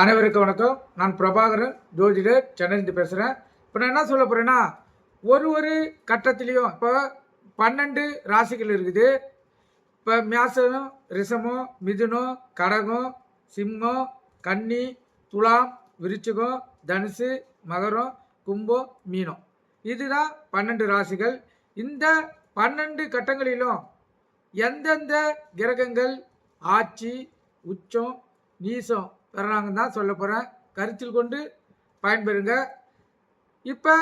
அனைவருக்கும் வணக்கம். நான் பிரபாகரன். ஜோதிடர் சென்னையிலிருந்து பேசுகிறேன் இப்போ நான் என்ன சொல்ல போகிறேன்னா ஒரு ஒரு கட்டத்துலேயும் இப்போ பன்னெண்டு ராசிகள் இருக்குது. இப்போ மேசம் ரிஷமம் மிதுனம் கடகம் சிம்மம் கன்னி துலாம் விருச்சிகம் தனுசு மகரம் கும்பம் மீனம். இதுதான் பன்னெண்டு ராசிகள். இந்த பன்னெண்டு கட்டங்களிலும் எந்தெந்த கிரகங்கள் ஆட்சி உச்சம் நீசம் பெறாங்கன்னு தான் சொல்ல போகிறேன் கருத்தில் கொண்டு பயன்பெறுங்க. இப்போ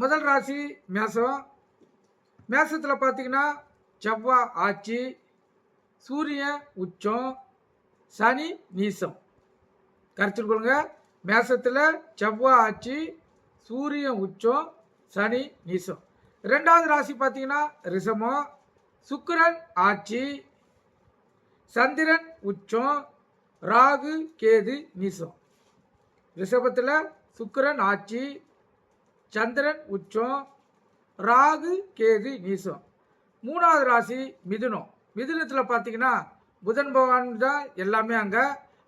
முதல் ராசி மேசம் மேசத்தில் பார்த்தீங்கன்னா செவ்வாய் ஆட்சி சூரியன் உச்சம் சனி நீசம் கருத்தில் கொள்ளுங்க. மேசத்தில் செவ்வாய் ஆட்சி சூரியன் உச்சம் சனி நீசம் ரெண்டாவது ராசி பார்த்தீங்கன்னா ரிஷமம் சுக்கிரன் ஆட்சி சந்திரன் உச்சம் ராகு கேது நீசம் ரிஷபத்தில் சுக்கிரன் ஆட்சி. சந்திரன் உச்சம். ராகு கேது நீசம் மூணாவது ராசி மிதுனம். மிதுனத்தில் பார்த்தீங்கன்னா புதன் பகவான் தான் எல்லாமே அங்கே.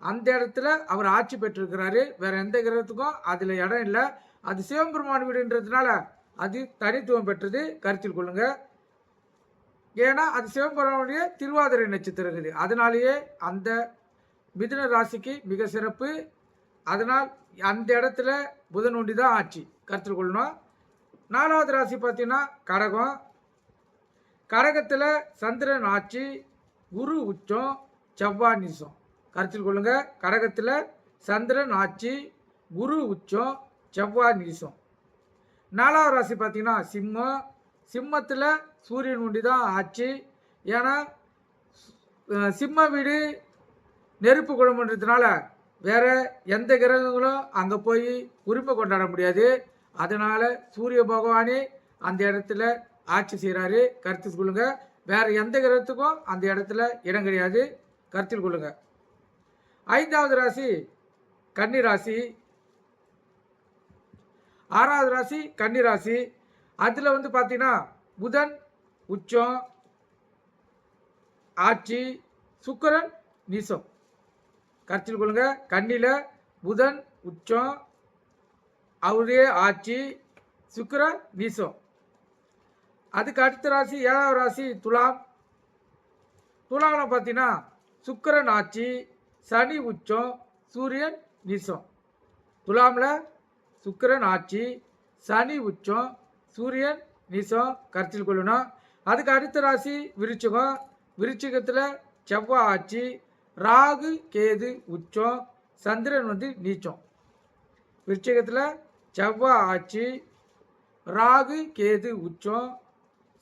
அந்த இடத்துல அவர் ஆட்சி பெற்றிருக்கிறாரு. வேறு எந்த கிரகத்துக்கும் அதில் இடம் இல்லை. அது சிவபெருமான் வீடுன்றதுனால அது தனித்துவம் பெற்றது. கருத்தில் கொள்ளுங்கள் ஏன்னா அது சிவபெருமானுடைய திருவாதிரை நட்சத்திரம் இருக்குது. அதனாலேயே அந்த மிதுன ராசிக்கு மிக சிறப்பு. அதனால் அந்த இடத்துல புதன் ஒண்டி தான் ஆட்சி. கருத்தில் கொள்ளணும். நாலாவது ராசி பார்த்தீங்கன்னா கடகம். கடகத்தில் சந்திரன் ஆட்சி. குரு உச்சம். செவ்வாய் நீசம். கருத்தில் கொள்ளுங்க. கடகத்தில் சந்திரன் ஆட்சி. குரு உச்சம். செவ்வாய் நீசம். நாலாவது ராசி பார்த்தீங்கன்னா சிம்மம். சிம்மத்தில் சூரியன் உண்டி தான் ஆட்சி. ஏன்னா சிம்ம வீடு நெருப்பு குடும்பன்றதுனால வேறு எந்த கிரகங்களும் அங்கே போய் உரிமை கொண்டாட முடியாது. அதனால் சூரிய பகவானே அந்த இடத்துல ஆட்சி செய்கிறாரு கருத்தில் கொள்ளுங்க. வேறு எந்த கிரகத்துக்கும் அந்த இடத்துல இடம் கிடையாது. கருத்தில் கொள்ளுங்க. ஐந்தாவது ராசி கன்னி ராசி. ஆறாவது ராசி கன்னி ராசி. அதில் வந்து பார்த்தீங்கன்னா புதன் உச்சம் ஆட்சி சுக்கிரன் நீசம். கருத்தில் கொள்ளுங்க. கண்ணில புதன் உச்சம் அவரே ஆட்சி சுக்கர நீசம் அதுக்கு அடுத்த ராசி ஏழாவது ராசி துலாம். துலாமில் பார்த்தீங்கன்னா சுக்கிரன் ஆட்சி சனி உச்சம் சூரியன் நீசம் துலாமில் சுக்கிரன் ஆட்சி சனி உச்சம் சூரியன் நீசம் கருத்தில் கொள்ளணும் அதுக்கு அடுத்த ராசி விருச்சிகம். விருச்சிகத்தில் செவ்வாய் ஆட்சி ராகு கேது உச்சம் சந்திரன் வந்து நீச்சம். விருச்சிகத்தில் செவ்வாய் ஆட்சி ராகு கேது உச்சம்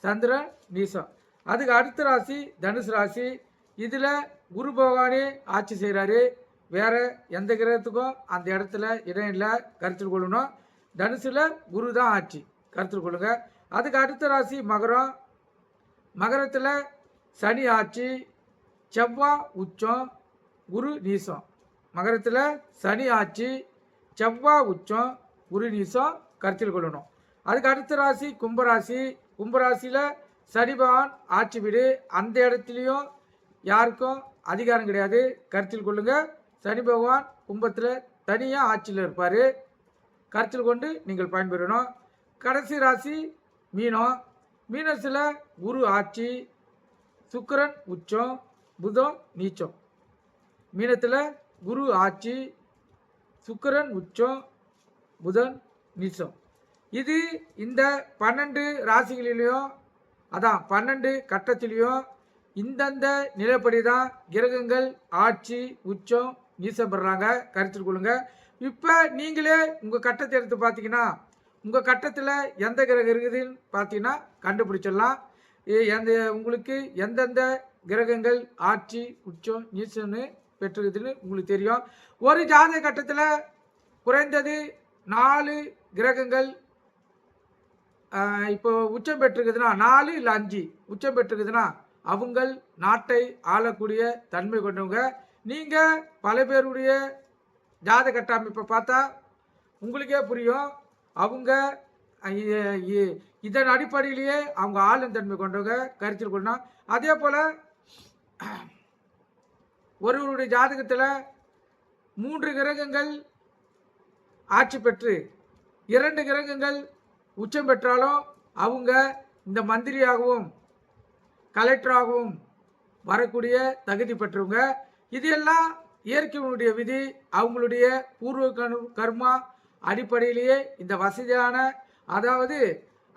சந்திரன் நீசம். அதுக்கு அடுத்த ராசி தனுசு ராசி. இதில் குரு பகவானே ஆட்சி செய்கிறாரு வேற எந்த கிரகத்துக்கும் அந்த இடத்துல இடம் இல்லை கருத்தில் கொள்ளணும். தனுசில் குரு தான் ஆட்சி கருத்தில் கொள்ளுங்க. அதுக்கு அடுத்த ராசி மகரம். மகரத்தில் சனி ஆட்சி செவ்வாய் உச்சம் குரு நீசம். மகரத்தில் சனி ஆட்சி செவ்வாய் உச்சம் குரு நீசம் கருத்தில் கொள்ளணும். அதுக்கு அடுத்த ராசி கும்பராசி. கும்பராசியில் சனி பகவான் ஆட்சி வீடு. அந்த இடத்துலையும் யாருக்கும் அதிகாரம் கிடையாது. கருத்தில் கொள்ளுங்கள் சனி பகவான் கும்பத்தில் தனியாக ஆட்சியில் இருப்பார். கருத்தில் கொண்டு நீங்கள் பயன்பெறணும். கடைசி ராசி மீனம். மீனஸில் குரு ஆட்சி. சுக்கரன் உச்சம். புதன் நீச்சம். மீனத்தில் குரு ஆட்சி சுக்கிரன் உச்சம் புதன் நீச்சம். இது இந்த பன்னெண்டு ராசிகளிலையும் அதான் பன்னெண்டு கட்டத்திலையும் இந்தந்த நிலைப்படி தான் கிரகங்கள் ஆட்சி உச்சம் நீசம் பெறாங்க கருத்தில் கொள்ளுங்க. இப்போ நீங்களே உங்கள் கட்டத்தை எடுத்து பார்த்தீங்கன்னா உங்கள் கட்டத்தில் எந்த கிரகம் இருக்குதுன்னு பார்த்தீங்கன்னா கண்டுபிடிச்சிடலாம். எந்த உங்களுக்கு எந்தெந்த கிரகங்கள் ஆட்சி உச்சம் நீச்சன்னு பெற்றிருக்குதுன்னு உங்களுக்கு தெரியும். ஒரு ஜாதக கட்டத்தில் குறைந்தது நாலு கிரகங்கள் இப்போ உச்சம் பெற்றிருக்குதுன்னா நாலு இல்லை அஞ்சு? உச்சம் பெற்றிருக்குதுன்னா அவங்கள் நாட்டை ஆளக்கூடிய தன்மை கொண்டவங்க. நீங்கள் பல பேருடைய ஜாத கட்டமைப்பை பார்த்தா உங்களுக்கே புரியும். அவங்க இதன் அடிப்படையிலேயே அவங்க ஆளும் தன்மை கொண்டவங்க. கருத்தில் கொள்ளணும். அதே போல் ஒருவருடைய ஜாதகத்தில் மூன்று கிரகங்கள் ஆட்சி பெற்று இரண்டு கிரகங்கள் உச்சம் பெற்றாலும் அவங்க இந்த மந்திரியாகவும் கலெக்டராகவும் வரக்கூடிய தகுதி பெற்றவங்க. இது எல்லாம் இயற்கையினுடைய விதி அவங்களுடைய பூர்வ கரு கர்மா அடிப்படையிலேயே இந்த வசதியான அதாவது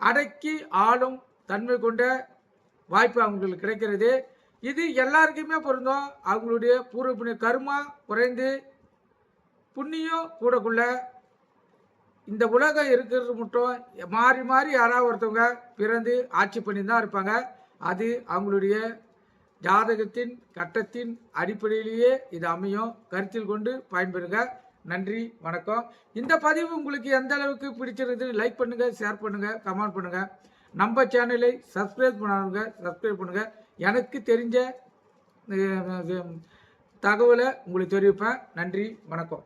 அடக்கி ஆளும் தன்மை கொண்ட வாய்ப்பு அவங்களுக்கு கிடைக்கிறது. இது எல்லாருக்குமே பொருந்தும். அவங்களுடைய பூர்வ புண்ணிய கர்மா குறைந்து புண்ணியம் கூடக்குள்ள இந்த உலகம் இருக்கிறது மட்டும் மாறி மாறி யாராவது ஒருத்தவங்க பிறந்து ஆட்சி பண்ணி தான் இருப்பாங்க. அது அவங்களுடைய ஜாதகத்தின் கட்டத்தின் அடிப்படையிலேயே இது அமையும். கருத்தில் கொண்டு பயன்பெறுங்க. நன்றி வணக்கம். இந்த பதிவு உங்களுக்கு எந்த அளவுக்கு பிடிச்சிருக்குன்னு லைக் பண்ணுங்கள் ஷேர் பண்ணுங்கள் கமெண்ட் பண்ணுங்கள் நம்ம சேனலை சப்ஸ்கிரைப் பண்ணுங்க சப்ஸ்கிரைப் பண்ணுங்கள் எனக்கு தெரிஞ்ச தகவலை உங்களுக்கு தெரிவிப்பேன். நன்றி வணக்கம்.